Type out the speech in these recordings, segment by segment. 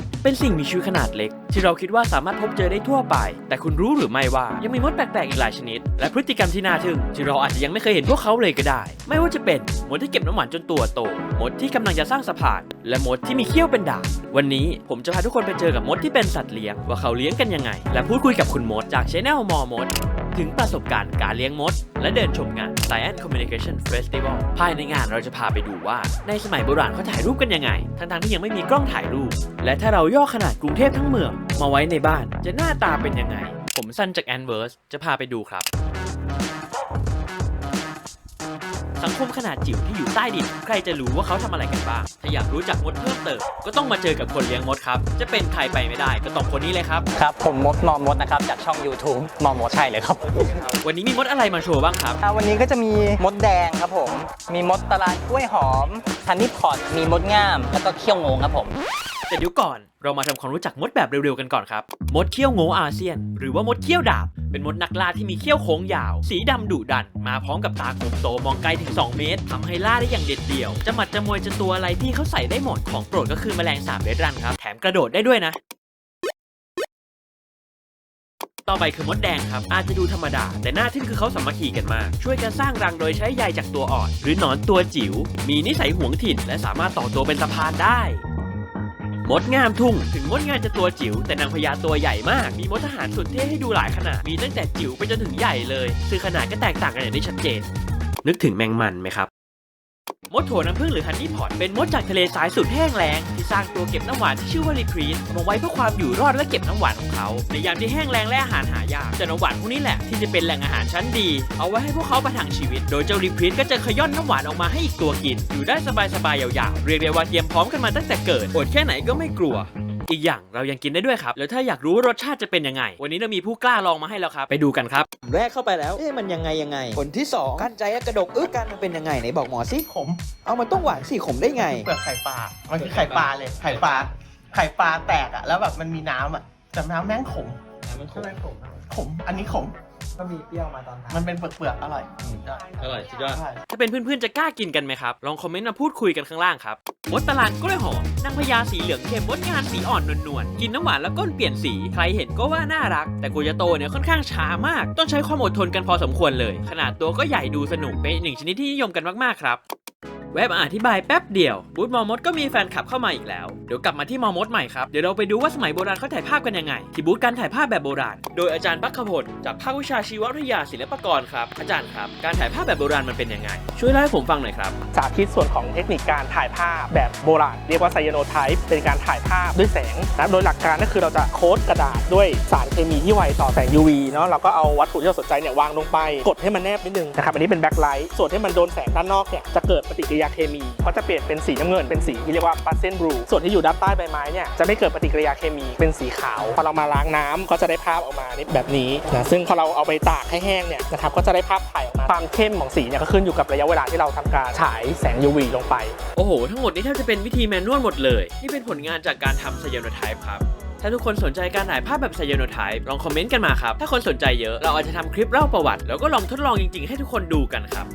ด เป็นสิ่งมีชีวิตขนาดเล็ก ที่เราคิดว่าสามารถพบเจอได้ทั่วไป แต่คุณรู้หรือไม่ว่ายังมีมดแปลกๆอีกหลายชนิด และพฤติกรรมที่น่าทึ่งที่เราอาจจะยังไม่เคยเห็นพวกเขาเลยก็ได้ ไม่ว่าจะเป็นมดที่เก็บน้ำหวานจนตัวโตมดที่กำลังจะสร้างสะพาน และมดที่มีเขี้ยวเป็นดาบวันนี้ผมจะพาทุกคนไปเจอกับมดที่เป็นสัตว์เลี้ยงว่าเขาเลี้ยงกันยังไง และพูดคุยกับคุณมดจากช anel มอมดถึงประสบการณ์การเลี้ยงมด และเดินชมงาน Science Communication Festival ภายในงานเราจะพาไปดูว่า ในสมัยโบราณเขาถ่ายรูปกันยังไง ทั้งๆที่ยังไม่มีกล้องถ่ายรูป และถ้าเราย่อขนาดกรุงเทพทั้งเมือง มาไว้ในบ้านจะหน้าตาเป็นยังไง ผมสั้นจาก a n v e r s e จะพาไปดูครับ สังคมขนาดจิ๋วที่อยู่ใต้ดิน ใครจะรู้ว่าเขาทำอะไรกันบ้าง ถ้าอยากรู้จักมดเพิ่มเติม ก็ต้องมาเจอกับคนเลี้ยงมดครับ จะเป็นใครไปไม่ได้ก็ต้องคนนี้เลยครับ ครับ ผมมดมอมดนะครับ จากช่อง YouTube มอมดใช่เลยครับ วันนี้มีมดอะไรมาโชว์บ้างครับอ่าวันนี้ก็จะมีมดแดงครับผม มีมดตะลานกล้วยหอมทันนิพอตมีมดง่าม แล้วก็เขี้ยวงงครับผม แต่เดี๋ยวก่อนเรามาทำความรู้จักมดแบบเร็วๆกันก่อนครับ มดเขี้ยวโง่อาเซียน หรือว่ามดเขี้ยวดาบ เป็นมดนักล่าที่มีเขี้ยวโค้งยาว สีดำดุดัน มาพร้อมกับตากลมโตมองไกลถึง 2 เมตรทำให้ล่าได้อย่างเด็ดเดี่ยว จะหมัดจะมวยจะตัวอะไรที่เขาใส่ได้หมดของโปรดก็คือแมลงสาบเรดรันครับแถมกระโดดได้ด้วยนะต่อไปคือมดแดงครับ อาจจะดูธรรมดา แต่หน้าทึ่งคือเขาสามัคคีกันมาก ช่วยกันสร้างรังโดยใช้ใยจากตัวอ่อน หรือหนอนตัวจิ๋วมีนิสัยหวงถิ่น และสามารถต่อตัวเป็นสะพานได้ มดงามทุ่ง ถึงมดงามจะตัวจิ๋วแต่นางพญาตัวใหญ่มาก มีมดทหารสุดเท่ให้ดูหลายขนาด มีตั้งแต่จิ๋วไปจนถึงใหญ่เลยซึ่งขนาดก็แตกต่างกันอย่างได้ชัดเจนนึกถึงแมงมันไหมครับ มดโถน้ำผึ้งหรือฮันนี่พอตเป็นมดจากทะเลสายสุดแห้งแล้งที่สร้างตัวเก็บน้ำหวานที่ชื่อว่ารีครีสมาไว้เพื่อความอยู่รอดและเก็บน้ำหวานของเขาในยามที่แห้งแล้งและอาหารหายากจะน้ำหวานพวกนี้แหละที่จะเป็นแหล่งอาหารชั้นดี เอาไว้ให้พวกเขาประทังชีวิต โดยเจ้ารีครีสก็จะขย่อนน้ำหวานออกมาให้อีกตัวกิน อยู่ได้สบายๆยาวๆเรียกได้ว่าเตรียมพร้อมกันมาตั้งแต่เกิดอดแค่ไหนก็ไม่กลัว อีกอย่างเรายังกินได้ด้วยครับ แล้วถ้าอยากรู้ว่ารสชาติจะเป็นยังไง วันนี้เรามีผู้กล้าลองมาให้แล้วครับ ไปดูกันครับแรกเข้าไปแล้ว เอ๊ะมันยังไงยังไง ผลที่สองกั้นใจกระดกอึกกันมันเป็นยังไงไหนบอกหมอสิขม เอามันต้องหวานสิขมได้ไง เปลือกไข่ปลา มันคือไข่ปลาเลย ไข่ปลา ไข่ปลาแตกอะแล้วแบบมันมีน้ำอะแต่น้ำแม่งขมมันขม ขม อันนี้ขม ก็มีเปรี้ยวมาตอนท้ายมันเป็นเปลือกเปลือกๆอร่อยอร่อยสุดยอด ใช่ถ้าเป็นเพื่อนๆ จะกล้ากินกันไหมครับ ลองคอมเมนต์มาพูดคุยกันข้างล่างครับมดตะลานกล้วยหอมนางพญาสีเหลืองเข้มมดงานสีอ่อนนวลๆ กินน้ำหวานแล้วก้นเปลี่ยนสี ใครเห็นก็ว่าน่ารัก แต่กว่าจะโตเนี่ยค่อนข้างช้ามาก ต้องใช้ความอดทนกันพอสมควรเลย ขนาดตัวก็ใหญ่ดูสนุกเป็นอีกหนึ่งชนิดที่นิยมกันมากๆครับ แวบมาอธิบายแป๊บเดียว บูธมอมดก็มีแฟนคลับเข้ามาอีกแล้ว เดี๋ยวกลับมาที่มอมดใหม่ครับ เดี๋ยวเราไปดูว่าสมัยโบราณเขาถ่ายภาพกันยังไง ที่บูธการถ่ายภาพแบบโบราณ โดยอาจารย์ปักขพลจากภาควิชาชีววิทยาศิลปากรครับ อาจารย์ครับ การถ่ายภาพแบบโบราณมันเป็นยังไง ช่วยเล่าให้ผมฟังหน่อยครับ สาธิตส่วนของเทคนิคการถ่ายภาพแบบโบราณ เรียกว่าไซยาโนไทป์เป็นการถ่ายภาพด้วยแสงนะโดยหลักการก็คือเราจะโค้ดกระดาษด้วยสารเคมีที่ไวต่อแสง UV เนาะเราก็เอาวัตถุที่เราสนใจเนี่ยวางลงไป กดให้มันแนบนิดนึงนะครับอันนี้เป็นแบ็คไลท์ส่วนที่มันโดนแสงด้านนอกเนี่ยจะเกิดปฏิกิริยยาเคมีเพราะจะเปลี่ยนเป็นสีน้ำเงินเป็นสีที่เรียกว่าปาเซนบลูส่วนที่อยู่ด้านใต้ใบไม้เนี่ยจะไม่เกิดปฏิกิริยาเคมีเป็นสีขาว พอเรามาล้างน้ำก็จะได้ภาพออกมานี่แบบนี้นะซึ่งพอเราเอาไปตากให้แห้งเนี่ยนะครับก็จะได้ภาพถ่ายออกมาความเข้มของสีเนี่ยก็ขึ้นอยู่กับระยะเวลาที่เราทำการฉายแสง UV ลงไป โอ้โห ทั้งหมดนี้แทบจะเป็นวิธีแมนนวลหมดเลย นี่เป็นผลงานจากการทำไซยาโนไทป์ครับถ้าทุกคนสนใจการถ่ายภาพแบบไซยโนไทป์ลองคอมเมนต์กันมาครับ ถ้าคนสนใจเยอะ เราอาจจะทำคลิปเล่าประวัติ แล้วก็ลองทดลองจริงๆ ให้ทุกคนดูกันครับ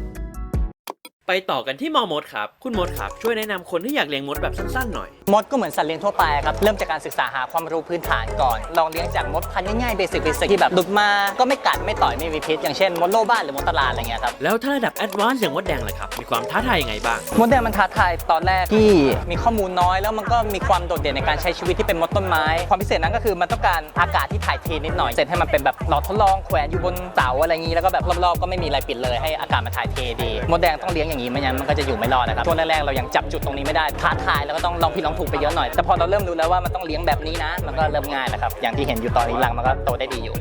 ไปต่อกันที่มอมดครับ คุณมดครับ ช่วยแนะนำคนที่อยากเลี้ยงมดแบบสั้นๆหน่อย มดก็เหมือนสัตว์เลี้ยงทั่วไปครับ เริ่มจากการศึกษาหาความรู้พื้นฐานก่อน ลองเลี้ยงจากมดพันธุ์ง่ายๆเบสิกเบสิกที่แบบหลุดมาก็ไม่กัดไม่ต่อยไม่มีพิษอย่างเช่นมดโลบ้านหรือมดตลาดอะไรเงี้ยครับ แล้วถ้าระดับแอดวานซ์อย่างมดแดงเลยครับ มีความท้าทายยังไงบ้าง มดแดงมันท้าทายตอนแรกที่มีข้อมูลน้อยแล้วมันก็มีความโดดเด่นในการใช้ชีวิตที่เป็นมดต้นไม้ ความพิเศษนั้นก็คือมันต้องการอากาศที่ถ่ายเทนิดหน่อยเสร็จให้มันเป็นแบบหลอดทดลองแขวนอยู่บนเสาอะไรอย่างนี้แล้วก็แบบรอบๆก็ไม่มีอะไรปิดเลยให้อากาศมันถ่ายเทดีมดแดงต้องเลี้ยงอย่างนี้ไม่งั้นมันก็จะอยู่ไม่รอดนะครับช่วงแรกๆเรายังจับจุดตรงนี้ไม่ได้ท้าทายแล้วก็ต้องลองผิดลองถูกไปเยอะหน่อยแต่พอเราเริ่มรู้แล้วว่ามันต้องเลี้ยงแบบนี้นะ มันก็เริ่มง่ายแล้วครับอย่างที่เห็นอยู่ตอนนี้หลังมันก็โตได้ดีอยู่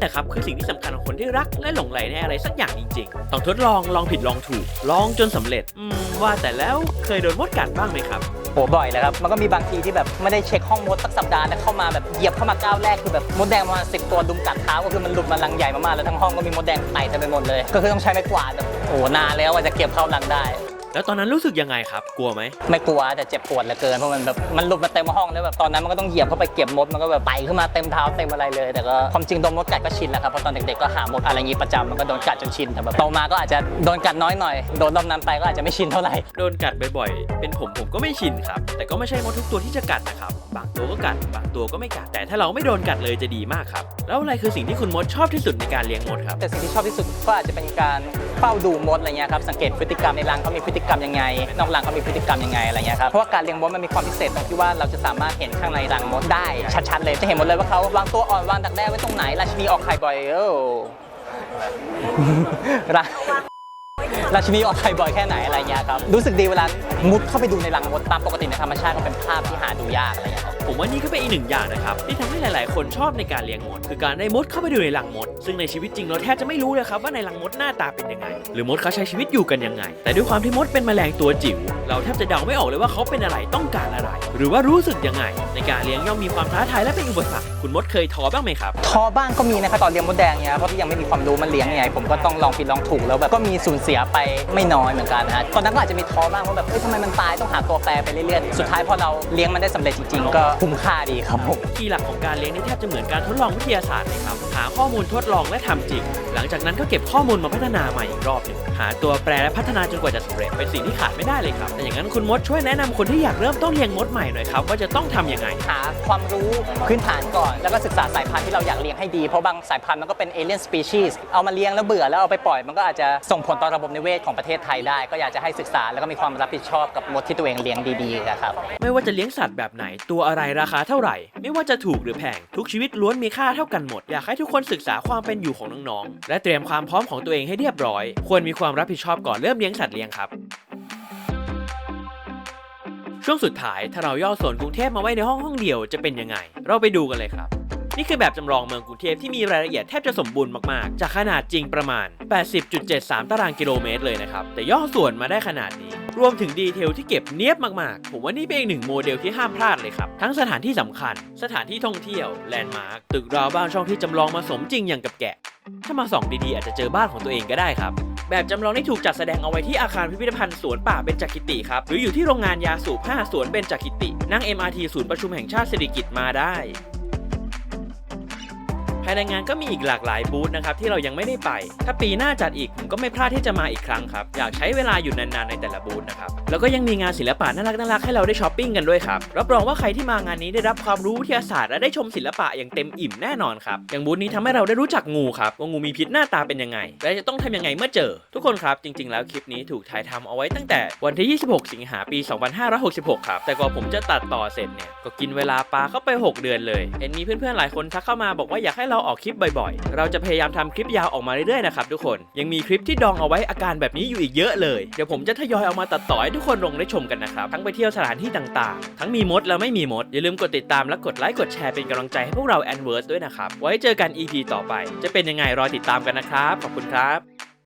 แต่ครับคือสิ่งที่สำคัญของคนที่รักและหลงใหลในอะไรสักอย่างจริง ๆ ต้องทดลองลองผิดลองถูก ลองจนสำเร็จอืม ว่าแต่แล้วเคยโดนมดกัดบ้างไหมครับ โหบ่อยเลยครับ มันก็มีบางทีที่แบบไม่ได้เช็คห้องมดสักสัปดาห์แต่เข้ามาแบบเหยียบเข้ามาก้าวแรกคือแบบมดแดงประมาณสิตัวดุมกัดเท้าก็คือมันหลุดมาลังใหญ่มากๆแล้วทั้งห้องก็มีมดแดงไต่เต็มไปหมดเลย ก็คือต้องใช้ไม้กวาดแบบโอ้โหนานแล้วว่าจะเก็บเข้าลังได้ แล้วตอนนั้นรู้สึกยังไงครับ กลัวไหม ไม่กลัวแต่เจ็บปวดเหลือเกินเพราะมันแบบมันหลุดมาเต็มห้องแล้วแบบตอนนั้นมันก็ต้องเหยียบเข้าไปเก็บมดมันก็แบบไต่ขึ้นมาเต็มเท้าเต็มอะไรเลย แต่ก็ความจริงโดนมดกัดก็ชินแล้วครับเพราะตอนเด็กๆก็หามดอะไรอย่างงี้ประจำมันก็โดนกัดจนชินแต่แบบโตมาก็อาจจะโดนกัดน้อยหน่อยโดนรอบนั้นไปก็อาจจะไม่ชินเท่าไหร่โดนกัดบ่อยๆ เป็นผมผมก็ไม่ชินครับ แต่ก็ไม่ใช่มดทุกตัวที่จะกัดนะครับ บางตัวก็กัด บางตัวก็ไม่กัด แต่ถ้าเราไม่โดนกัดเลยจะดีมากครับ แล้วอะไรคือสิ่งที่คุณมดชอบที่สุดในการเลี้ยงมดครับ แต่สิ่งที่ชอบที่สุดก็อาจจะเป็นการเฝ้าดูมดอะไรเงี้ยครับ สังเกตพฤติกรรมในรังเขามีพฤติกรรมยังไง นอกรังเขามีพฤติกรรมยังไงอะไรเงี้ยครับ เพราะว่าการเลี้ยงมดมันมีความพิเศษตรงที่ว่าเราจะสามารถเห็นข้างในรังมดได้ชัดๆเลย จะเห็นหมดเลยว่าเขาวางตัวอ่อนวางดักแด้ไว้ตรงไหน ราชินีออกไข่บ่อยโอ้รา ราชินีออกไทยบ่อยแค่ไหนอะไรเงี้ยครับรู้สึกดีเวลามุดเข้าไปดูในรังมดตามปกติในธรรมชาติก็เป็นภาพที่หาดูยากอะไรเงี้ยครับ ผมว่านี่ก็เป็นอีกหนึ่งอย่างนะครับที่ทำให้หลาย ๆ คนชอบในการเลี้ยงมด คือการได้มดเข้าไปดูในรังมด ซึ่งในชีวิตจริงเราแทบจะไม่รู้เลยครับว่าในรังมดหน้าตาเป็นยังไง หรือมดเขาใช้ชีวิตอยู่กันยังไง แต่ด้วยความที่มดเป็นแมลงตัวจิ๋วเราแทบจะเดาไม่ออกเลยว่าเขาเป็นอะไรต้องการอะไร หรือว่ารู้สึกยังไง ในการเลี้ยงย่อมมีความท้าทายและเป็นอุปสรรคคุณมดเคยท้อบ้างไหมครับท้อบ้างก็มีนะครับตอนเลี้ยงมดแดงเนี่ยเพราะที่ยังไม่มีความรู้มันเลี้ยงยังไงผมก็ต้องลองผิดลองถูกแล้วแบบก็มีสูญเสียไปไม่น้อยเหมือนกันนะตอนนั้นก็อาจจะมีท้อบ้างว่าแบบเอ้ยทำไมมันตายต้องหาตัวแปรไปเรื่อยๆสุดท้ายพอเราเลี้ยงมันได้สำเร็จจริงๆก็คุ้มค่าดีครับผม คีย์หลักของการเลี้ยงนี่แทบจะเหมือนการทดลองวิทยาศาสตร์เลยครับ หาข้อมูลทดลองและทำจริง หลังจากนั้นก็เก็บข้อมูลมาพัฒนาใหม่อีกรอบหนึ่งหาตัวแปรและพัฒนาจนกว่าจะสำเร็จเป็นสิ่งที่ขาดไม่ได้เลยครับแต่อย่างนั้นคุณมดช่วยแนะนำคนที่อยากเริ่มต้นเลี้ยงมดใหม่หน่อยครับว่าจะต้องทำยังไง หาความรู้พื้นฐานก่อน แล้วก็ศึกษาสายพันธุ์ที่เราอยากเลี้ยงให้ดีเพราะบางสายพันธุ์มันก็เป็นเอเลี่ยนสปีชีส์เอามาเลี้ยงแล้วเบื่อแล้วเอาไปปล่อยมันก็อาจจะส่งผลต่อระบบนิเวศของประเทศไทยได้ ก็อยากจะให้ศึกษาแล้วก็มีความรับผิดชอบกับมดที่ตัวเองเลี้ยงดีๆนะครับไม่ว่าจะเลี้ยงสัตว์แบบไหนตัวอะไรราคาเท่าไหร่ ไม่ว่าจะถูกหรือแพง ทุกชีวิตล้วนมีค่าเท่ากันหมด อยากให้ทุกคนศึกษาความเป็นอยู่ของน้องๆ และเตรียมความพร้อมของตัวเองให้เรียบร้อย ควรมีความรับผิดชอบก่อนเริ่มเลี้ยงสัตว์เลี้ยงครับช่วงสุดท้ายถ้าเราย่อส่วนกรุงเทพมาไว้ในห้องห้องเดียวจะเป็นยังไง เราไปดูกันเลยครับ นี่คือแบบจำลองเมืองกรุงเทพที่มีรายละเอียดแทบจะสมบูรณ์มากๆ จากขนาดจริงประมาณ 80.73 ตารางกิโลเมตรเลยนะครับ แต่ย่อส่วนมาได้ขนาดนี้ รวมถึงดีเทลที่เก็บเนียบมากๆ ผมว่านี่เป็นอีกหนึ่งโมเดลที่ห้ามพลาดเลยครับ ทั้งสถานที่สำคัญ สถานที่ท่องเที่ยว แลนด์มาร์ค ตึกราวบ้านช่องที่จำลองมาสมจริงอย่างกับแกะ ถ้ามาส่องดีๆ อาจจะเจอบ้านของตัวเองก็ได้ครับ แบบจำลองที่ถูกจัดแสดงเอาไว้ที่อาคารพิพิธภัณฑ์สวนป่าเบญจกิติครับ หรืออยู่ที่โรงงานยาสูบ 5 สวนเบญจกิติ นั่ง MRT ศูนย์ประชุมแห่งชาติสิริกิติ์มาได้ ภายในงานก็มีอีกหลากหลายบูธนะครับที่เรายังไม่ได้ไป ถ้าปีหน้าจัดอีกผมก็ไม่พลาดที่จะมาอีกครั้งครับ อยากใช้เวลาอยู่นานๆในแต่ละบูธนะครับ แล้วก็ยังมีงานศิลปะน่ารักๆให้เราได้ช้อปปิ้งกันด้วยครับ รับรองว่าใครที่มางานนี้ได้รับความรู้วิทยาศาสตร์และได้ชมศิลปะอย่างเต็มอิ่มแน่นอนครับ อย่างบูธนี้ทำให้เราได้รู้จักงูครับว่างูมีพิษหน้าตาเป็นยังไง และจะต้องทำยังไงเมื่อเจอ ทุกคนครับจริง ๆ แล้วคลิปนี้ถูกถ่ายทำเอาไว้ตั้งแต่วันที่ 26 สิงหาปี 2566 ครับ แต่กว่าผมจะตัดต่อเสร็จเนี่ยก็กินเวลาปาเข้าไป 6 เดือนเลยเห็นมีเพื่อนๆหลายคนทักเข้ามาบอกว่าอยากให้เราออกคลิปบ่อยๆ เราจะพยายามทำคลิปยาวออกมาเรื่อยๆนะครับทุกคน ยังมีคลิปที่ดองเอาไว้อาการแบบนี้อยู่อีกเยอะเลย เดี๋ยวผมจะทยอยเอามาตัดต่อให้ทุกคนลงได้ชมกันนะครับ ทั้งไปเที่ยวสถานที่ต่างๆ ทั้งมีมดและไม่มีมด อย่าลืมกดติดตามและกดไลค์กดแชร์เป็นกำลังใจให้พวกเราแอนเวิร์สด้วยนะครับ ไว้เจอกัน EP ต่อไป จะเป็นยังไงรอติดตามกันนะครับ ขอบคุณครับ